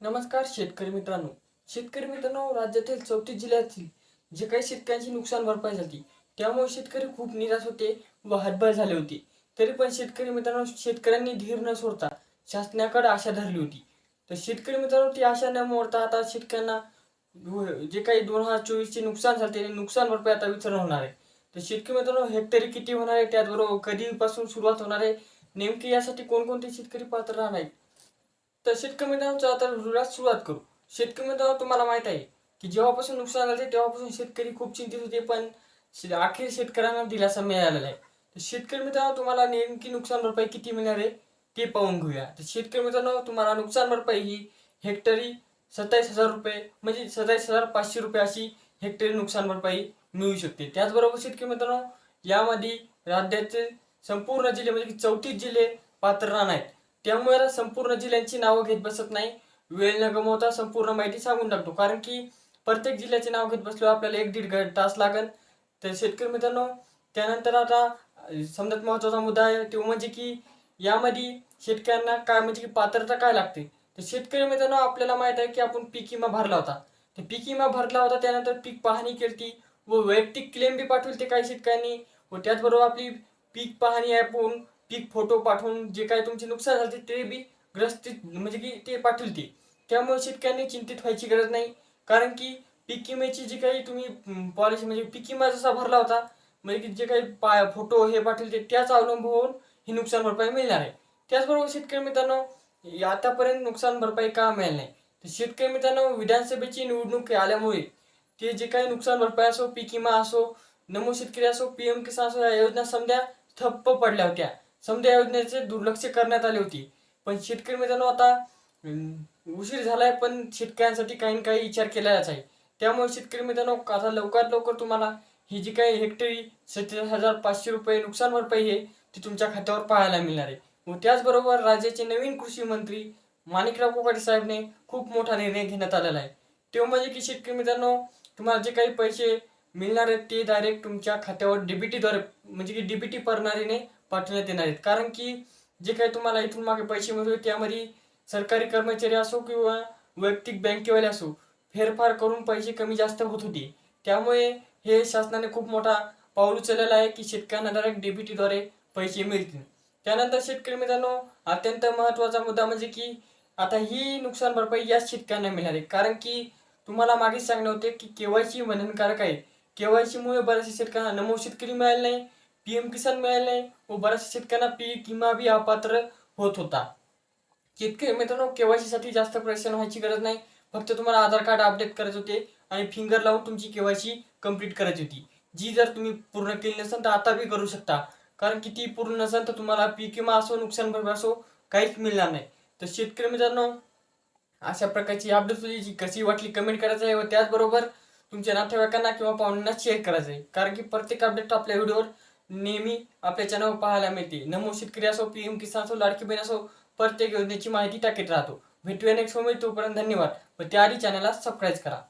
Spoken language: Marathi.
नमस्कार शेतकरी मित्रांनो. शेतकरी मित्रांनो राज्यातील चौथी जिल्ह्यातील जे काही शेतकऱ्यांची नुकसान भरपाई झाली त्यामुळे शेतकरी खूप निराश होते व हतबल झाले होते. तरी पण शेतकरी मित्रांनो शेतकऱ्यांनी धीर न सोडता शासनाकडे आशा धरली होती. तर शेतकरी मित्रांनो ती आशा न मोडता आता शेतकऱ्यांना जे काही दोन हजार चोवीसचे नुकसान झाले ते नुकसान भरपाई आता वितरण होणार आहे. तर शेतकरी मित्रांनो हेक्टरी किती होणार आहे त्याचबरोबर कधीपासून सुरुवात होणार आहे नेमके यासाठी कोणकोणते शेतकरी पात्र राहणार आहेत? तर शेतकरी मित्रांचा आता रुळात सुरुवात करू. शेतकरी मित्रांनो तुम्हाला माहीत आहे की जेव्हापासून नुकसान झाले तेव्हापासून शेतकरी खूप चिंतित होते पण शे- अखेर शेतकऱ्यांना दिलासा मिळालेला आहे. तर शेतकरी मित्रांनो तुम्हाला नेमकी नुकसान भरपाई किती मिळणार आहे ते पाहून घेऊया. तर शेतकरी मित्रांनो तुम्हाला नुकसान भरपाई ही हेक्टरी सत्तावीस हजार रुपये म्हणजे सत्तावीस हजार पाचशे रुपये अशी हेक्टरी नुकसान भरपाई मिळू शकते. त्याचबरोबर शेतकरी मित्रांनो यामध्ये राज्याचे संपूर्ण जिल्हे म्हणजे चौतीस जिल्हे पात्र राहणार आहेत. त्यामुळे आता संपूर्ण जिल्ह्यांची नावं घेत बसत नाही. वेळ न गमवता संपूर्ण माहिती सांगून टाकतो. कारण की प्रत्येक जिल्ह्याचे नाव घेत बसलो आपल्याला एक दीड ग- तास लागन तर शेतकरी मित्रांनो त्यानंतर आता समजात महत्त्वाचा मुद्दा आहे तो म्हणजे की यामध्ये शेतकऱ्यांना काय म्हणजे की पात्रता काय लागते? तर शेतकरी मित्रांनो आपल्याला माहीत आहे की आपण पीक विमा भरला होता. तर पीक विमा भरला होता त्यानंतर पीक पाहणी केली व वैयक्तिक क्लेम बी पाठवली ते काही शेतकऱ्यांनी व त्याचबरोबर आपली पीक पाहणी ॲपवरून पीक फोटो पाठवून जे काय तुमचे नुकसान झाले ते बी ग्रस्तीत म्हणजे की ते पाठवते त्यामुळे शेतकऱ्यांनी चिंतित व्हायची गरज नाही. कारण की पीक विम्याची जी काही तुम्ही पॉलिसी म्हणजे पीक विमा जसा भरला होता म्हणजे की जे काही पा फोटो हे पाठवले त्याच अवलंबून ही नुकसान भरपाई मिळणार आहे. त्याचबरोबर शेतकरी मित्रांनो आतापर्यंत नुकसान भरपाई का मिळाली नाही? तर शेतकरी मित्रांनो विधानसभेची निवडणूक आल्यामुळे ते जे काही नुकसान भरपाई असो पीक विमा असो नमो शेतकरी असो पीएम किसान असो या योजना समजा ठप्प पडल्या होत्या. समजा योजनेचे दुर्लक्ष करण्यात आले होती. पण शेतकरी मित्रांनो आता उशीर झालाय पण शेतकऱ्यांसाठी काही ना काही विचार केलाच आहे. त्यामुळे शेतकरी मित्रांनो आता लवकरात लवकर तुम्हाला ही जी काही हेक्टरी सत्तेचाळीस हजार पाचशे रुपये नुकसान भरपाई आहे ती तुमच्या खात्यावर पाहायला मिळणार आहे. व त्याचबरोबर राज्याचे नवीन कृषी मंत्री माणिकराव कोकाटे साहेबने खूप मोठा निर्णय घेण्यात आलेला आहे. तो म्हणजे की शेतकरी मित्रांनो तुम्हाला जे काही पैसे मिळणार आहेत ते डायरेक्ट तुमच्या खात्यावर डीबीटीद्वारे म्हणजे की डीबीटी प्रणालीने पाठवण्यात येणार आहेत. कारण की जे काही तुम्हाला इथून मागे पैसे मिळतो त्यामध्ये सरकारी कर्मचारी असो किंवा वैयक्तिक बँकेवाले असो फेरफार करून पैसे कमी जास्त होत होते. त्यामुळे हे शासनाने खूप मोठा पाऊल उचललेला आहे की शेतकऱ्यांना डायरेक्ट डीबीटीद्वारे पैसे मिळतील. त्यानंतर शेतकरी मित्रांनो अत्यंत महत्त्वाचा मुद्दा म्हणजे की आता ही नुकसान भरपाई याच शेतकऱ्यांना मिळणार आहे. कारण की तुम्हाला मागेच सांगणे होते की केवायसी बंधनकारक आहे. केवायसीमुळे बऱ्याचशा शेतकऱ्यांना नमो शेतकरी मिळाले नाही. पीएम किसान मिळाले नाही व बऱ्याचशा शेतकऱ्यांना पीक विमा बी अपात्र होत होता. शेतकरी मित्रांनो केवायसी साठी जास्त परेशान व्हायची गरज नाही. फक्त तुम्हाला आधार कार्ड अपडेट करायचे होते आणि फिंगर लावून तुमची केवायसी कंप्लीट करायची होती. जी जर तुम्ही पूर्ण केली नसेल तर आता बी करू शकता. कारण की ती पूर्ण नसेल तर तुम्हाला पीक विमा असो नुकसान भरपाई असो काहीच मिळणार नाही. तर शेतकरी मित्रांनो अशा प्रकारची अपडेट जी कशी वाटली कमेंट करायचं आहे व त्याचबरोबर तुमच्या नातेवाईकांना किंवा पाहुण्यांना शेअर करायचं आहे. कारण की प्रत्येक अपडेट आपल्या व्हिडिओवर नेहमी आपल्या चॅनल पाहायला मिळते. नमो शेतकरी असो पीएम किसान असो लाडकी बहीण असो प्रत्येक योजनेची माहिती टाकीत राहतो. भेटूया नेक्स्ट मोमेंट तोपर्यंत धन्यवाद. व त्याआधी चॅनलला सबस्क्राईब करा.